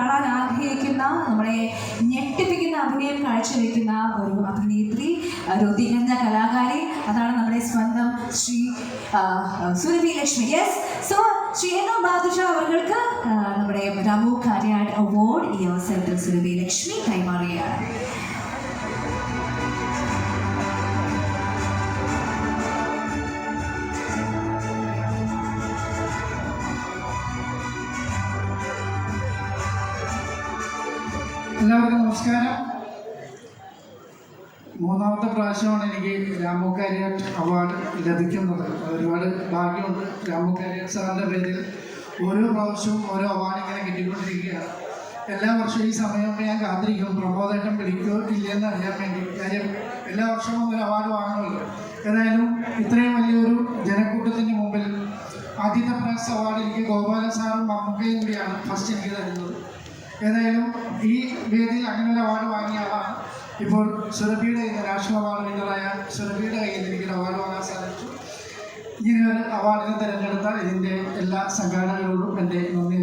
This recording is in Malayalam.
കാണാൻ ആഗ്രഹിക്കുന്ന നമ്മളെ ഞെട്ടിപ്പിക്കുന്ന അഭിനയം കാഴ്ചവെക്കുന്ന ഒരു അഭിനേത്രി ഒരു തികഞ്ഞ കലാകാരി. അതാണ് നമ്മുടെ സ്വന്തം Shri Surabhi Lakshmi yes so Shri N O Badusha അവർക്ക് നമ്മുടെ രാമു അവാർഡ് ഈ അവസരത്തിൽ സുരഭി ലക്ഷ്മി കൈമാറുകയാണ്. എല്ലാവർക്കും നമസ്കാരം. മൂന്നാമത്തെ പ്രാവശ്യമാണ് എനിക്ക് രാമു കാര്യാട്ട് അവാർഡ് ലഭിക്കുന്നത്. ഒരുപാട് ഭാഗ്യമുണ്ട്. രാമു കാര്യാട്ട് സാറിന്റെ പേരിൽ ഓരോ പ്രാവശ്യവും ഓരോ അവാർഡ് ഇങ്ങനെ കിട്ടിക്കൊണ്ടിരിക്കുകയാണ്. എല്ലാ വർഷവും ഈ സമയമൊക്കെ ഞാൻ കാത്തിരിക്കും. പ്രമോദേട്ടം പിടിക്കോ ഇല്ലയെന്ന് അറിയാൻ വേണ്ടി. കാര്യം എല്ലാ വർഷവും ഒരു അവാർഡ് വാങ്ങുന്നുണ്ട് ഏതായാലും ഇത്രയും വലിയൊരു ജനക്കൂട്ടത്തിന്റെ മുമ്പിൽ ആദ്യത്തെ പ്രസ് അവാർഡ് എനിക്ക് ഗോപാലൻ സാറും മമ്മൂക്കയും കൂടിയാണ് ഫസ്റ്റ് എനിക്ക് തരുന്നത്. ഏതായാലും ഈ വേദിയിൽ അങ്ങനെ ഒരു അവാർഡ് വാങ്ങിയ ആളാണ്. ഇപ്പോൾ നിന്ന് നാഷണൽ അവാർഡ് വിന്നറായ സെറബിയുടെ കയ്യിൽ എനിക്ക് എനിക്കൊരു അവാർഡ് വാങ്ങാൻ സാധിച്ചു. ഇങ്ങനെ ഒരു അവാർഡിനെ തിരഞ്ഞെടുത്ത ഇതിന്റെ എല്ലാ സംഘാടകരോടും എന്റെ നന്ദി